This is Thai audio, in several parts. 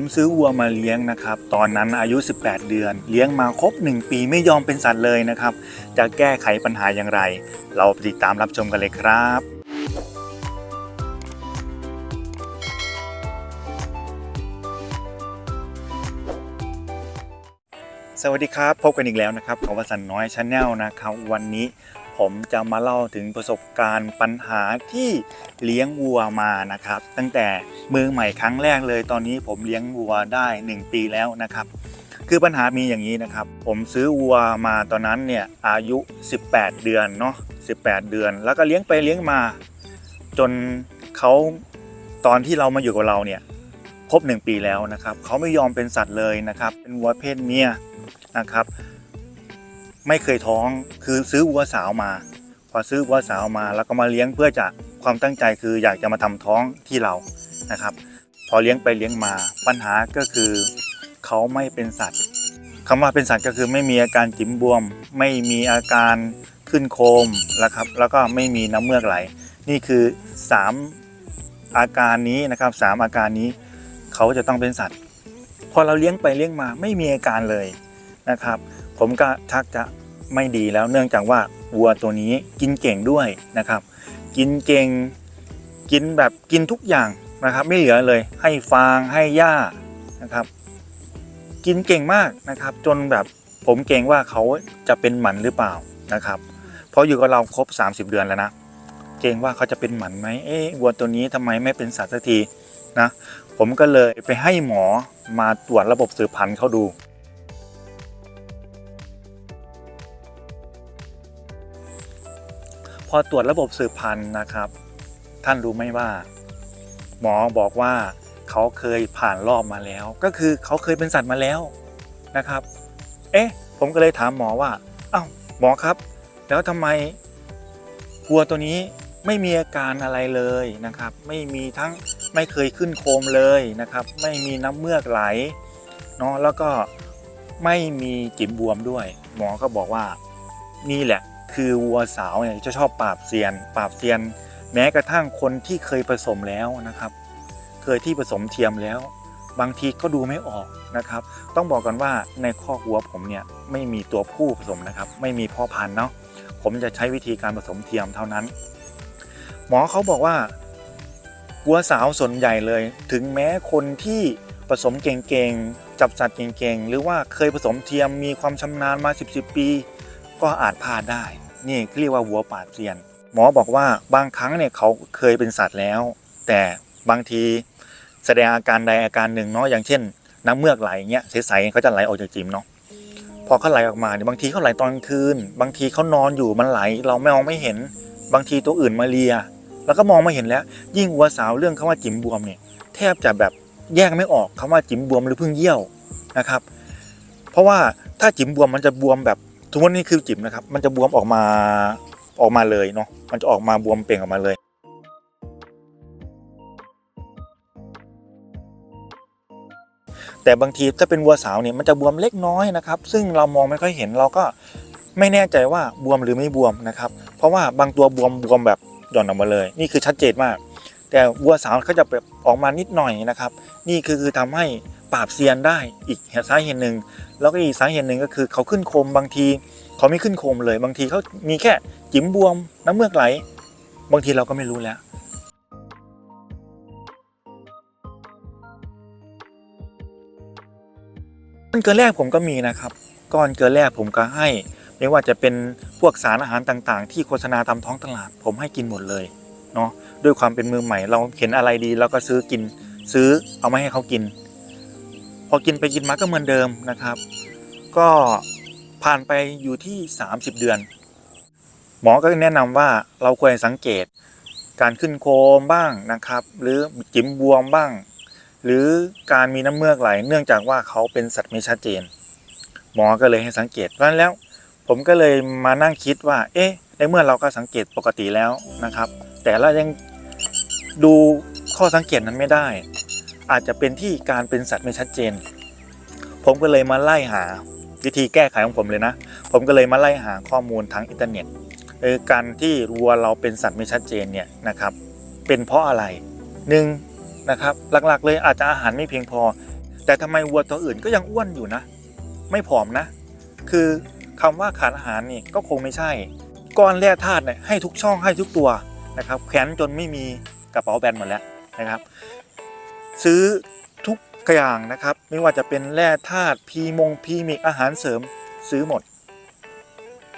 ผมซื้อวัวมาเลี้ยงนะครับ ตอนนั้นอายุ 18 เดือน เลี้ยงมาครบ 1 ปีไม่ยอมเป็นสัตว์เลยนะครับ จะแก้ไขปัญหาอย่างไร เราติดตามรับชมกันเลยครับสวัสดีครับ พบกันอีกแล้วนะครับของวสันน้อยชาแนลนะครับ วันนี้ ผมจะมาเล่าถึงประสบการณ์ปัญหาที่เลี้ยงวัวมานะครับ ตั้งแต่มือใหม่ครั้งแรกเลยตอนนี้ผมเลี้ยงวัวได้ 1 ปีแล้วนะครับ คือปัญหามีอย่างนี้นะครับ ผมซื้อวัวมาตอนนั้นเนี่ยอายุ 18 เดือนเนาะ18 เดือน แล้วก็เลี้ยงไปเลี้ยงมา จนเขาตอนที่เรามาอยู่กับเราเนี่ยครบ1ปีแล้วนะครับเขาไม่ยอมเป็นสัตว์เลยนะครับ เป็นวัวเพศเมียนะครับ ไม่เคยท้องคือซื้อวัวสาวมา พอซื้อวัวสาวมาแล้วก็มาเลี้ยงเพื่อจะความตั้งใจคืออยากจะมาทำท้องที่เรานะครับ พอเลี้ยงไปเลี้ยงมาปัญหาก็คือเขาไม่เป็นสัตว์คำว่าเป็นสัตว์ก็คือไม่มีอาการจิ๋มบวม ไม่มีอาการขึ้นโคมนะครับ แล้วก็ไม่มีน้ำเมือกไหล นี่คือ 3 อาการนี้นะครับสามอาการนี้เขาจะต้องเป็นสัตว์ พอเราเลี้ยงไปเลี้ยงมาไม่มีอาการเลยนะครับ ผมก็ทักจะไม่ดีแล้วเนื่องจากว่าวัวตัวนี้กินเก่งด้วยนะครับ กินเก่งกินแบบกินทุกอย่างนะครับ ไม่เหลือเลยให้ฟางให้หญ้านะครับ กินเก่งมากนะครับ จนแบบผมเก่งว่าเขาจะเป็นหมันหรือเปล่านะครับ เพราะอยู่กับเราครบ 30 เดือนแล้วนะเก่งว่าเขาจะเป็นหมันไหมเอ๊ะวัวตัวนี้ทำไมไม่เป็นสัตว์สักทีนะผมก็เลยไปให้หมอมาตรวจระบบสืบพันธุ์เขาดู พอตรวจระบบสืบพันธุ์นะครับ ท่านรู้ไหมว่า หมอบอกว่าเขาเคยผ่านรอบมาแล้ว ก็คือเขาเคยเป็นสัตว์มาแล้วนะครับ เอ๊ะ ผมก็เลยถามหมอว่าอ้าวหมอครับ แล้วทำไมวัวตัวนี้ไม่มีอาการอะไรเลยนะครับ ไม่มีทั้งไม่เคยขึ้นโคมเลยนะครับ ไม่มีน้ำเมือกไหลเนาะแล้วก็ไม่มีจิ๋มบวมด้วย หมอก็บอกว่านี่แหละ คือวัวสาวเนี่ยจะชอบปราบเซียน ปราบเซียน แม้กระทั่งคนที่เคยผสมแล้วนะครับ เคยที่ผสมเทียมแล้ว บางทีก็ดูไม่ออกนะครับ ต้องบอกกันว่าในข้อกวัวผมเนี่ยไม่มีตัวผู้ผสมนะครับ ไม่มีพ่อพันธุ์เนาะผมจะใช้วิธีการผสมเทียมเท่านั้น หมอเขาบอกว่าวัวสาวส่วนใหญ่เลย ถึงแม้คนที่ผสมเก่งๆ จับสัตว์เก่งๆ หรือว่าเคยผสมเทียมมีความชำนาญมา 10 10 ปี ก็อาจพลาดได้ นี่เรียกว่าวัวปาดเซียนหมอบอกว่าบางครั้งเนี่ยเขาเคยเป็นสัตว์แล้ว แต่บางทีแสดงอาการใดอาการหนึ่งเนาะอย่างเช่น น้ำเมือกไหลเงี้ยใสๆเขาจะไหลออกจากจิมเนาะพอเขาไหลออกมาเนี่ยบางทีเขาไหลตอนกลางคืน บางทีเขานอนอยู่มันไหล เราไม่มองไม่เห็น บางทีตัวอื่นมาเลีย แล้วก็มองไม่เห็นแล้ว ยิ่งวัวสาวเรื่องคำว่าจิ๋มบวมเนี่ยแทบจะแบบแยกไม่ออกคำว่าจิ๋มบวมหรือพิ่งเยี่ยวนะครับ เพราะว่าถ้าจิ๋มบวมมันจะบวมแบบ ทุกวันนี้คือจิ๋มนะครับ มันจะบวมออกมาออกมาเลยเนาะมันจะออกมาบวมเป่งออกมาเลยแต่บางทีถ้าเป็นวัวสาวเนี่ยมันจะบวมเล็กน้อยนะครับ ซึ่งเรามองไม่ค่อยเห็นเราก็ไม่แน่ใจว่าบวมหรือไม่บวมนะครับ เพราะว่าบางตัวบวมบวมแบบหย่อนออกมาเลย นี่คือชัดเจนมาก แต่วัวสาวเขาจะแบบออกมานิดหน่อยนะครับ นี่คือคือทำให้ ปราบเซียนได้อีกสาเหตุหนึ่งแล้วก็อีกสาเหตุหนึ่งก็คือเขาขึ้นโคมบางทีเขาไม่ขึ้นโคมเลย บางทีเขามีแค่จิ๋มบวมน้ำเมือกไหล บางทีเราก็ไม่รู้แล้วก้อนเกลือแร่ผมก็มีนะครับ ก้อนเกลือแร่ผมก็ให้ ไม่ว่าจะเป็นพวกสารอาหารต่างๆ ที่โฆษณาตามท้องตลาด ผมให้กินหมดเลยเนาะด้วยความเป็นมือใหม่เราเห็นอะไรดีเราก็ซื้อกิน ซื้อเอามาให้เขากิน พอกินไปกินมาก็เหมือนเดิมนะครับ ก็ผ่านไปอยู่ที่ 30 เดือน หมอก็แนะนำว่าเราควรสังเกตการขึ้นโคมบ้างนะครับ หรือจิ๋มบวมบ้าง หรือการมีน้ำเมือกไหล เนื่องจากว่าเขาเป็นสัตว์ไม่ชัดเจน หมอก็เลยให้สังเกตเพราะฉะนั้นแล้ว ผมก็เลยมานั่งคิดว่า เอ๊ะในเมื่อเราก็สังเกตปกติแล้วนะครับ แต่เรายังดูข้อสังเกตนั้นไม่ได้ อาจจะเป็นที่การเป็นสัตว์ไม่ชัดเจน ผมก็เลยมาไล่หาวิธีแก้ไขของผมเลยนะ ผมก็เลยมาไล่หาข้อมูลทางอินเทอร์เน็ตเออการที่วัวเราเป็นสัตว์ไม่ชัดเจนเนี่ยนะครับ เป็นเพราะอะไรหนึ่งนะครับ หลักๆ เลยอาจจะอาหารไม่เพียงพอ แต่ทำไมวัวตัวอื่นก็ยังอ้วนอยู่นะ ไม่ผอมนะ คือคำว่าขาดอาหารนี่ก็คงไม่ใช่ ก้อนแร่ธาตุเนี่ยให้ทุกช่องให้ทุกตัวนะครับแขนจนไม่มีกระเป๋าแบนหมดแล้วนะครับ ซื้อทุกอย่างนะครับ ไม่ว่าจะเป็นแร่ธาตุพีมงพีมิกอาหารเสริมซื้อหมด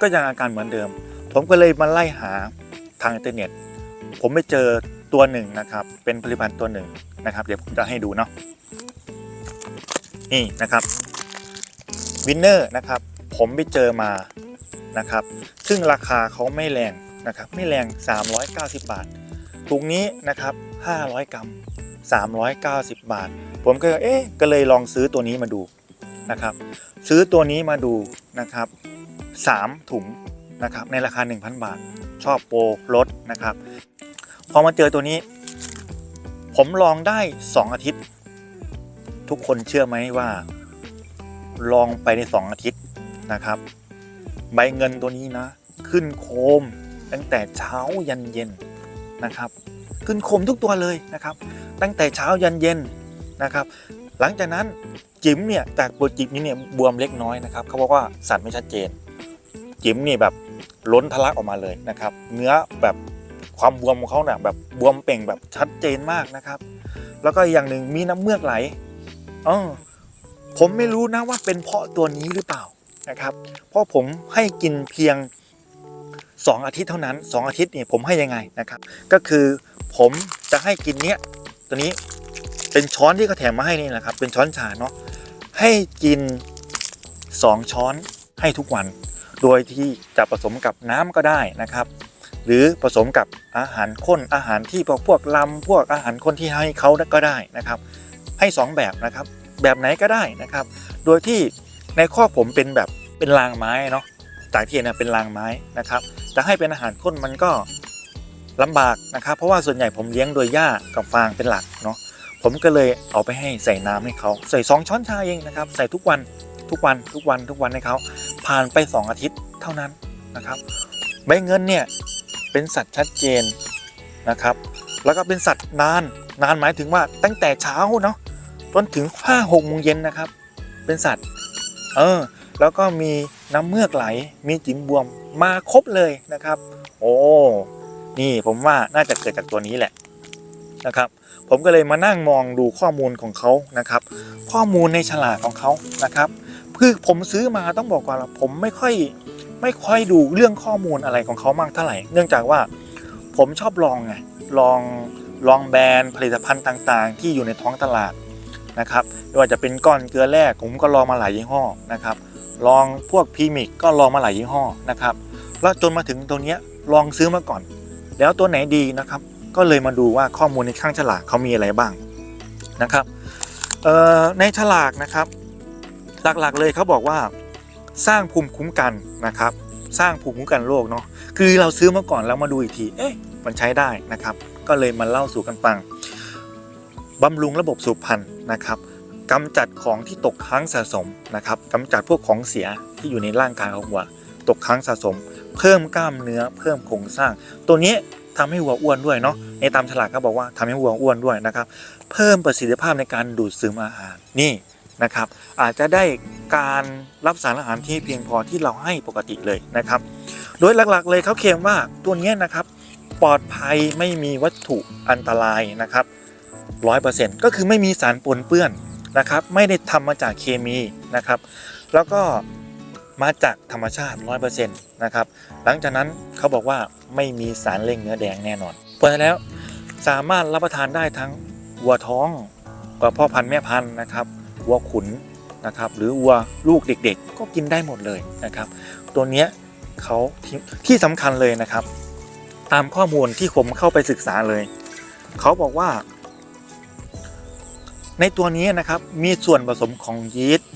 ก็ยังอาการเหมือนเดิม ผมก็เลยมาไล่หาทางอินเทอร์เน็ต ผมไปเจอตัวหนึ่งนะครับ เป็นผลิตภัณฑ์ตัวหนึ่งนะครับ เดี๋ยวผมจะให้ดูเนาะนี่นะครับวินเนอร์นะครับ ผมไปเจอมานะครับ ซึ่งราคาเขาไม่แรงนะครับ ไม่แรง 390 บาท ถุงนี้นะครับ 500 กรัม 390 บาท ผมก็เอ๊ะก็เลยลองซื้อตัวนี้มาดูนะครับ ซื้อตัวนี้มาดูนะครับ 3 ถุงนะครับในราคา 1,000 บาท ชอบโปรลดนะครับ พอมาเจอตัวนี้ ผมลองได้ 2 อาทิตย์ ทุกคนเชื่อไหมว่า ลองไปใน 2 อาทิตย์นะครับ ใบเงินตัวนี้นะ ขึ้นโคมตั้งแต่เช้ายันเย็น นะครับขึ้นคมทุกตัวเลยนะครับ ตั้งแต่เช้ายันเย็นนะครับ หลังจากนั้นจิ๋มเนี่ยจากบวจิ๋มนี้เนี่ยบวมเล็กน้อยนะครับเขาบอกว่าสัตว์ไม่ชัดเจน จิ๋มนี่แบบล้นทะลักออกมาเลยนะครับ เนื้อแบบความบวมของเขาเนี่ยแบบบวมเป่งแบบชัดเจนมากนะครับ แล้วก็อย่างหนึ่งมีน้ำเมือกไหลเออผมไม่รู้นะว่าเป็นเพราะตัวนี้หรือเปล่านะครับ เพราะผมให้กินเพียง 2 อาทิตย์เท่านั้น 2 อาทิตย์นี่ผมให้ยังไงนะครับ ก็คือผมจะให้กินเนี้ยตัวนี้เป็นช้อนที่เขาแถมมาให้นี่แหละครับ เป็นช้อนชาเนาะให้กิน 2 ช้อนให้ทุกวัน โดยที่จะผสมกับน้ำก็ได้นะครับ หรือผสมกับอาหารข้นอาหารที่พวกพวกลำพวกอาหารข้นที่ให้เขาก็ได้นะครับ ให้ 2 แบบนะครับ แบบไหนก็ได้นะครับ โดยที่ในข้อผมเป็นแบบเป็นรางไม้เนาะจากที่เห็นเป็นรางไม้นะครับ จะให้เป็นอาหารข้นมันก็ลำบากนะครับ เพราะว่าส่วนใหญ่ผมเลี้ยงโดยหญ้ากับฟางเป็นหลักเนาะผมก็เลยเอาไปให้ใส่น้ำให้เขาใส่สองช้อนชาเองนะครับ ใส่ทุกวันทุกวันทุกวันทุกวันให้เขาผ่านไป 2 อาทิตย์เท่านั้นนะครับ ใบเงินเนี่ยเป็นสัตว์ชัดเจนนะครับ แล้วก็เป็นสัตว์นานนานหมายถึงว่าตั้งแต่เช้าเนาะจนถึงห้าหกโมงเย็นนะครับ เป็นสัตว์ เออ แล้วก็มีน้ำเมือกไหล มีจิ๋มบวมมาครบเลยนะครับ โอ้ นี่ผมว่าน่าจะเกิดจากตัวนี้แหละนะครับ ผมก็เลยมานั่งมองดูข้อมูลของเขานะครับ ข้อมูลในฉลากของเขานะครับคือผมซื้อมาต้องบอกก่อนว่าผมไม่ค่อยไม่ค่อยดูเรื่องข้อมูลอะไรของเขามากเท่าไหร่ เนื่องจากว่าผมชอบลองไงลองลองแบรนด์ผลิตภัณฑ์ต่างๆ ที่อยู่ในท้องตลาดนะครับไม่ว่าจะเป็นก้อนเกลือแร่ผมก็ลองมาหลายยี่ห้อนะครับ ลองพวกพีมิกก็ลองมาหลายยี่ห้อนะครับแล้วจนมาถึงตัวเนี้ยลองซื้อมาก่อน แล้วตัวไหนดีนะครับ ก็เลยมาดูว่าข้อมูลในข้างฉลากเขามีอะไรบ้างนะครับในฉลากนะครับ หลักๆเลยเขาบอกว่าสร้างภูมิคุ้มกันนะครับ สร้างภูมิคุ้มกันโรคเนาะคือเราซื้อมาก่อนแล้วมาดูอีกทีเอ๊ะมันใช้ได้นะครับ ก็เลยมาเล่าสู่กันฟังบำรุงระบบสูบพันธุ์นะครับ กำจัดของที่ตกค้างสะสมนะครับกำจัดพวกของเสียที่อยู่ในร่างกายของวัว ตกค้างสะสม เพิ่มกล้ามเนื้อเพิ่มโครงสร้าง ตัวนี้ทำให้วัวอ้วนด้วยเนาะในตามฉลากก็บอกว่าทำให้วัวอ้วนด้วยนะครับ เพิ่มประสิทธิภาพในการดูดซึมอาหารนี่นะครับ อาจจะได้การรับสารอาหารที่เพียงพอที่เราให้ปกติเลยนะครับ โดยหลักๆเลยเขาเคลมว่าตัวนี้นะครับปลอดภัยไม่มีวัตถุอันตรายนะครับร้อยเปอร์เซ็นต์ก็คือไม่มีสารปนเปื้อน นะครับ ไม่ได้ทำมาจากเคมีนะครับ แล้วก็มาจากธรรมชาติ 100%นะครับ หลังจากนั้นเขาบอกว่าไม่มีสารเร่งเนื้อแดงแน่นอนเพราะฉะนั้นแล้วสามารถรับประทานได้ทั้งวัวท้องกับพ่อพันธุ์แม่พันธุ์นะครับวัวขุนนะครับ หรือวัวลูกเด็ก ๆ ก็กินได้หมดเลยนะครับ ตัวเนี้ยเขาที่ที่สำคัญเลยนะครับ ตามข้อมูลที่ผมเข้าไปศึกษาเลย เขาบอกว่า ในตัวนี้นะครับมีส่วนผสมของยีสต์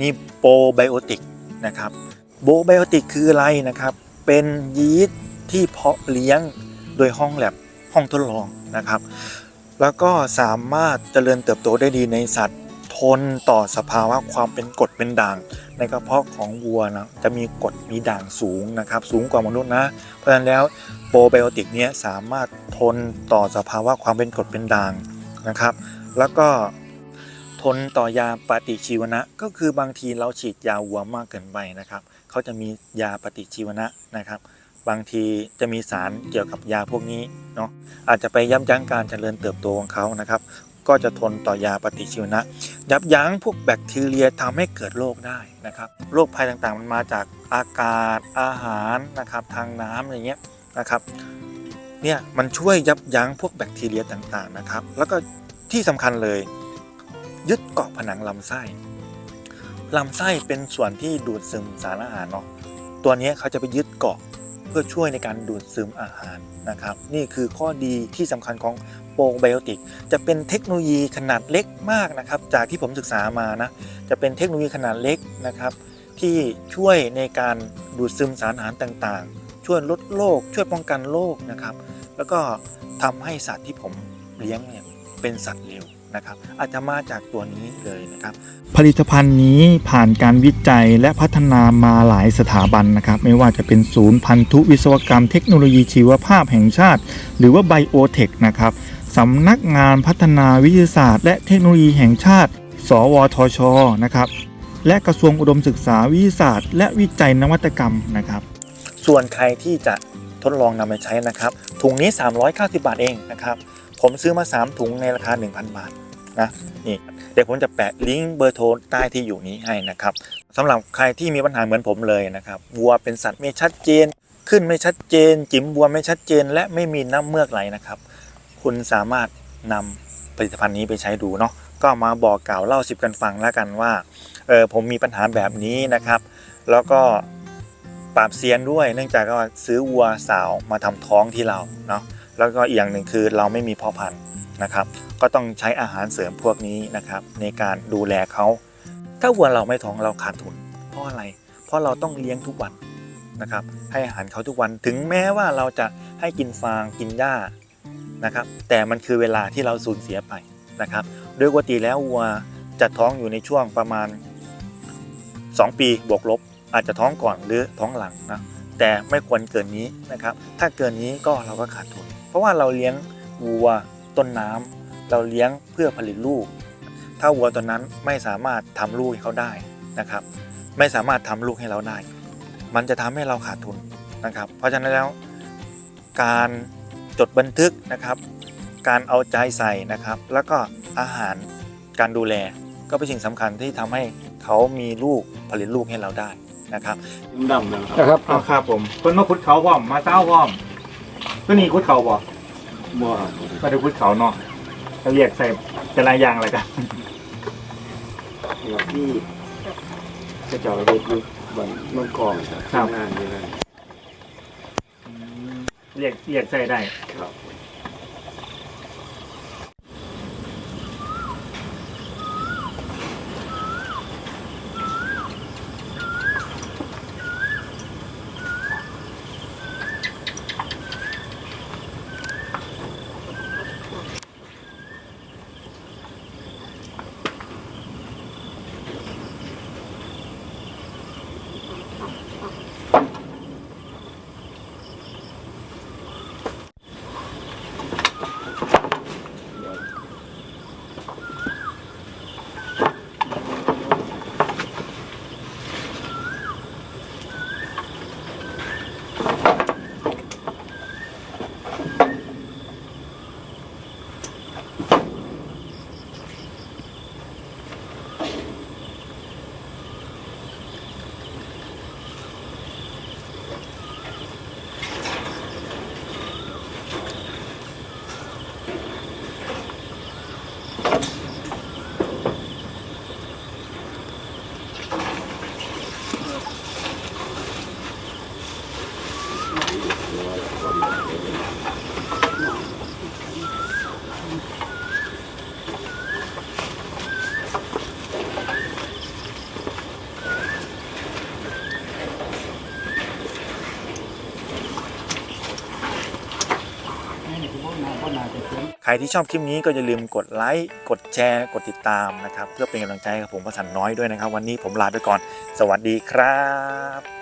มีโปรไบโอติกนะครับโปรไบโอติกคืออะไรนะครับ เป็นยีสต์ที่เพาะเลี้ยงโดยห้องแลบห้องทดลองนะครับ แล้วก็สามารถเจริญเติบโตได้ดีในสัตว์ ทนต่อสภาวะความเป็นกรดเป็นด่าง ในกระเพาะของวัวนะจะมีกรดมีด่างสูงนะครับ สูงกว่ามนุษย์นะ เพราะฉะนั้นแล้วโปรไบโอติกเนี้ยสามารถทนต่อสภาวะความเป็นกรดเป็นด่างนะครับ แล้วก็ทนต่อยาปฏิชีวนะ ก็คือบางทีเราฉีดยาวัวมากเกินไปนะครับเขาจะมียาปฏิชีวนะนะครับ บางทีจะมีสารเกี่ยวกับยาพวกนี้เนาะอาจจะไปยับยั้งการเจริญเติบโตของเขานะครับ ก็จะทนต่อยาปฏิชีวนะ ยับยั้งพวกแบคทีเรียทำให้เกิดโรคได้นะครับโรคภัยต่างๆ มันมาจากอากาศอาหารนะครับทางน้ำอย่างเงี้ยนะครับเนี่ยมันช่วยยับยั้งพวกแบคทีเรียต่างๆนะครับ แล้วก็ ที่สำคัญเลย ยึดเกาะผนังลำไส้ลำไส้เป็นส่วนที่ดูดซึมสารอาหารเนาะตัวนี้เขาจะไปยึดเกาะเพื่อช่วยในการดูดซึมอาหารนะครับ นี่คือข้อดีที่สำคัญของโปรไบโอติก จะเป็นเทคโนโลยีขนาดเล็กมากนะครับ จากที่ผมศึกษามานะจะเป็นเทคโนโลยีขนาดเล็กนะครับที่ช่วยในการดูดซึมสารอาหารต่างๆ ช่วยลดโรคช่วยป้องกันโรคนะครับ แล้วก็ทำให้สัตว์ที่ผมเลี้ยงเนี่ย เป็นสัตว์เร็วนะครับอาจจะมาจากตัวนี้เลยนะครับผลิตภัณฑ์นี้ผ่านการวิจัยและพัฒนามาหลายสถาบันนะครับ ไม่ว่าจะเป็นศูนย์พันธุวิศวกรรมเทคโนโลยีชีวภาพแห่งชาติ หรือว่าไบโอเทคนะครับสำนักงานพัฒนาวิทยาศาสตร์ และเทคโนโลยีแห่งชาติ สวทชนะครับและกระทรวงอุดมศึกษาวิทยาศาสตร์ และวิจัยนวัตกรรมนะครับ ส่วนใครที่จะทดลองนำไปใช้นะครับถุงนี้ 390 บาทเองนะครับ ผมซื้อมา 3 ถุงในราคา 1,000 บาทนะนี่เดี๋ยวผมจะแปะลิงก์เบอร์โทรใต้ที่อยู่นี้ให้นะครับสำหรับใครที่มีปัญหาเหมือนผมเลยนะครับวัวเป็นสัตว์ไม่ชัดเจน ขึ้นไม่ชัดเจน จิ๋มวัวไม่ชัดเจน และไม่มีน้ำเมือกไหลนะครับ คุณสามารถนำผลิตภัณฑ์นี้ไปใช้ดูเนาะก็มาบอกกล่าวเล่าสิบกันฟังแล้วกันว่าเออผมมีปัญหาแบบนี้นะครับ แล้วก็ปราบเซียนด้วยเนื่องจากว่าซื้อวัวสาวมาทำท้องที่เราเนาะ แล้วก็อีกอย่างหนึ่งคือเราไม่มีพ่อพันธุ์นะครับ ก็ต้องใช้อาหารเสริมพวกนี้นะครับ ในการดูแลเขาถ้าวัวเราไม่ท้องเราขาดทุน เพราะอะไร เพราะเราต้องเลี้ยงทุกวันนะครับ ให้อาหารเขาทุกวันถึงแม้ว่าเราจะให้กินฟางกินหญ้านะครับ แต่มันคือเวลาที่เราสูญเสียไปนะครับโดยปกติแล้ววัวจะท้องอยู่ในช่วงประมาณ 2 ปีบวกลบ อาจจะท้องก่อนหรือท้องหลังนะแต่ไม่ควรเกินนี้นะครับ ถ้าเกินนี้ก็เราก็ขาดทุน เพราะว่าเราเลี้ยงวัวต้นน้ำเราเลี้ยงเพื่อผลิตลูก ถ้าวัวตัวนั้นไม่สามารถทำลูกให้เขาได้นะครับ ไม่สามารถทำลูกให้เราได้ มันจะทำให้เราขาดทุนนะครับ เพราะฉะนั้นแล้วการจดบันทึกนะครับ การเอาใจใส่นะครับ แล้วก็อาหารการดูแลก็เป็นสิ่งสำคัญที่ทำให้เขามีลูกผลิตลูกให้เราได้นะครับดำนะครับนะครับเอาครับผมเพิ่นมาคุดเขาพร้อมมาเศร้าพร้อม ก็นี่คุดเขาบ่บ่ก็ได้คุดเขาเนาะเราเรียกใส่แต่ละอย่างอะไรกันแบบที่กระจอกระเบิดอยู่บนเมืองกองครับทำงานอยู่นั่นเรียกเรียกใส่ได้ ครับ รที่ชอบคลิปนี้ก็อย่าลืมกดไลค์กดแชร์กดติดตามนะครับ เพื่อเป็นกำลังใจกับผมประสันน้อยด้วยนะครับ วันนี้ผมลาไปก่อน สวัสดีครับ